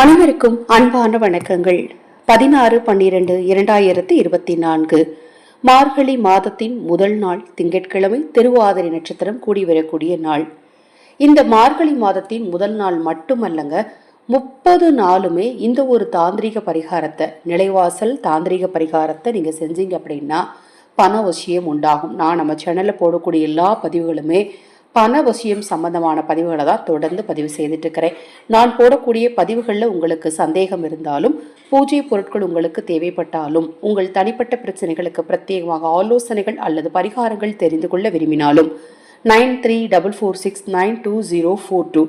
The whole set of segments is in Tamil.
அனைவருக்கும் அன்பான வணக்கங்கள். பதினாறு பன்னிரண்டு இரண்டாயிரத்தி இருபத்தி நான்கு. மார்கழி மாதத்தின் முதல் நாள் திங்கட்கிழமை திருவாதிரை நட்சத்திரம் கூடி வரக்கூடிய நாள். இந்த மார்கழி மாதத்தின் முதல் நாள் மட்டுமல்லங்க முப்பது நாளுமே இந்த ஒரு தாந்திரிக பரிகாரத்தை நிலைவாசல் தாந்திரிக பரிகாரத்தை நீங்கள் செஞ்சீங்க அப்படின்னா பண விஷயம் உண்டாகும். நான் நம்ம சேனலில் போடக்கூடிய எல்லா பதிவுகளுமே பண வசியம் சம்பந்தமான பதிவுகளை தான் தொடர்ந்து பதிவு செய்துட்டு இருக்கிறேன் நான் போடக்கூடிய பதிவுகளில் உங்களுக்கு சந்தேகம் இருந்தாலும் பூஜை பொருட்கள் உங்களுக்கு தேவைப்பட்டாலும் உங்கள் தனிப்பட்ட பிரச்சனைகளுக்கு பிரத்யேகமாக ஆலோசனைகள் அல்லது பரிகாரங்கள் தெரிந்து கொள்ள விரும்பினாலும் nine three double four six nine two zero four two.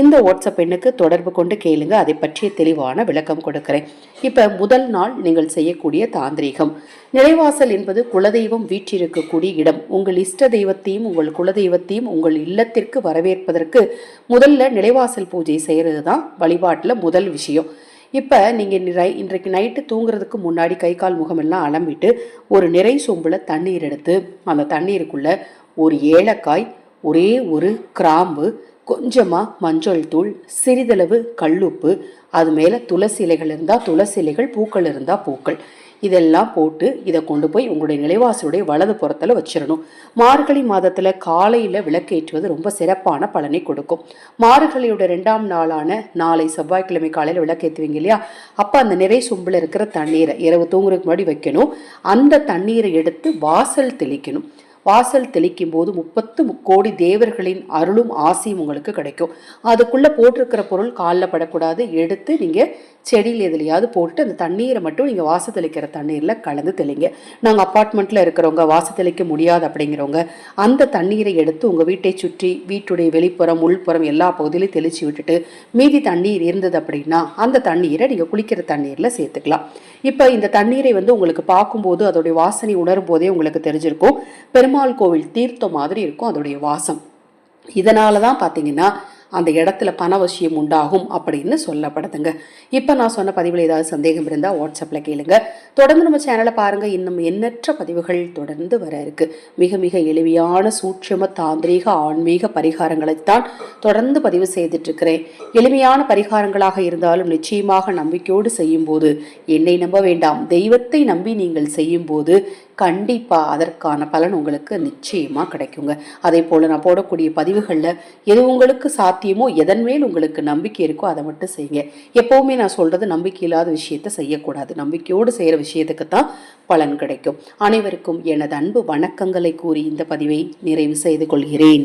இந்த வாட்ஸ்அப் எண்ணுக்கு தொடர்பு கொண்டு கேளுங்க. அதை பற்றிய தெளிவான விளக்கம் கொடுக்கிறேன். இப்போ முதல் நாள் நீங்கள் செய்யக்கூடிய தாந்திரீகம். நிலைவாசல் என்பது குலதெய்வம் வீற்றிருக்கக்கூடிய இடம். உங்கள் இஷ்ட தெய்வத்தையும் உங்கள் குலதெய்வத்தையும் உங்கள் இல்லத்திற்கு வரவேற்பதற்கு முதல்ல நிலைவாசல் பூஜை செய்கிறது தான் வழிபாட்டில் முதல் விஷயம். இப்போ நீங்கள் நிறை இன்றைக்கு நைட்டு தூங்குறதுக்கு முன்னாடி கை கால் முகமெல்லாம் அலம்பிட்டு ஒரு நிறை சொம்பில் தண்ணீர் எடுத்து அந்த தண்ணீருக்குள்ளே ஒரு ஏலக்காய் ஒரே ஒரு கிராம்பு கொஞ்சமாக மஞ்சள் தூள் சிறிதளவு கல்லுப்பு அது மேலே துளசி இலைகள் இருந்தால் துளசி இலைகள் பூக்கள் இருந்தால் பூக்கள். இதெல்லாம் போட்டு இதை கொண்டு போய் உங்களுடைய நிலைவாசலுடைய வலது புறத்தில் வச்சிடணும். மார்கழி மாதத்தில் காலையில் விளக்கேற்றுவது ரொம்ப சிறப்பான பலனை கொடுக்கும். மார்கழியோட ரெண்டாம் நாளான நாளை செவ்வாய்க்கிழமை காலையில் விளக்கேற்றுவீங்க இல்லையா? அப்போ அந்த நிறை சொம்பில் இருக்கிற தண்ணீரை இரவு தூங்குறதுக்கு முன்னாடி வைக்கணும். அந்த தண்ணீரை எடுத்து வாசல் தெளிக்கணும். வாசல் தெளிக்கும் போது முப்பத்து கோடி தேவர்களின் அருளும் ஆசையும் உங்களுக்கு கிடைக்கும். அதுக்குள்ளே போட்டிருக்கிற பொருள் காலில் படக்கூடாது. எடுத்து நீங்கள் செடியில் எதுலையாவது போட்டு அந்த தண்ணீரை மட்டும் நீங்கள் வாச தெளிக்கிற தண்ணீரில் கலந்து தெளிங்க. நாங்கள் அப்பார்ட்மெண்ட்டில் இருக்கிறவங்க வாச தெளிக்க முடியாது அப்படிங்கிறவங்க அந்த தண்ணீரை எடுத்து உங்கள் வீட்டை சுற்றி வீட்டுடைய வெளிப்புறம் உள்புறம் எல்லா பகுதியிலையும் தெளித்து விட்டுட்டு மீதி தண்ணீர் இருந்தது அப்படின்னா அந்த தண்ணீரை நீங்கள் குளிக்கிற தண்ணீரில் சேர்த்துக்கலாம். இப்போ இந்த தண்ணீரை வந்து உங்களுக்கு பார்க்கும்போது அதோடைய வாசனை உணரும் போதே உங்களுக்கு தெரிஞ்சிருக்கும். பெருமாள் கோவில் தீர்த்தம் மாதிரி இருக்கும் அதோடைய வாசம். இதனால தான் பார்த்தீங்கன்னா அந்த இடத்துல பணவசியம் உண்டாகும் அப்படின்னு சொல்லப்படுதுங்க. இப்போ நான் சொன்ன பதிவில் ஏதாவது சந்தேகம் இருந்தால் வாட்ஸ்அப்பில் கேளுங்க. தொடர்ந்து நம்ம சேனலை பாருங்கள் இன்னும் எண்ணற்ற பதிவுகள் தொடர்ந்து வர இருக்கு. மிக மிக எளிமையான சூட்சம தாந்திரீக ஆன்மீக பரிகாரங்களைத்தான் தொடர்ந்து பதிவு செய்துட்ருக்கிறேன் எளிமையான பரிகாரங்களாக இருந்தாலும் நிச்சயமாக நம்பிக்கையோடு செய்யும்போது என்னை நம்ப வேண்டாம். தெய்வத்தை நம்பி நீங்கள் செய்யும்போது கண்டிப்பாக அதற்கான பலன் உங்களுக்கு நிச்சயமாக கிடைக்குங்க. அதே போல் நான் போடக்கூடிய பதிவுகளில் எது உங்களுக்கு சாத்தியமோ எதன் மேல் உங்களுக்கு நம்பிக்கை இருக்கோ அதை மட்டும் செய்யுங்க. எப்போவுமே நான் சொல்கிறது நம்பிக்கை இல்லாத விஷயத்தை செய்யக்கூடாது. நம்பிக்கையோடு செய்கிற விஷயத்துக்கு தான் பலன் கிடைக்கும். அனைவருக்கும் எனது அன்பு வணக்கங்களை கூறி இந்த பதிவை நிறைவு செய்து கொள்கிறேன்.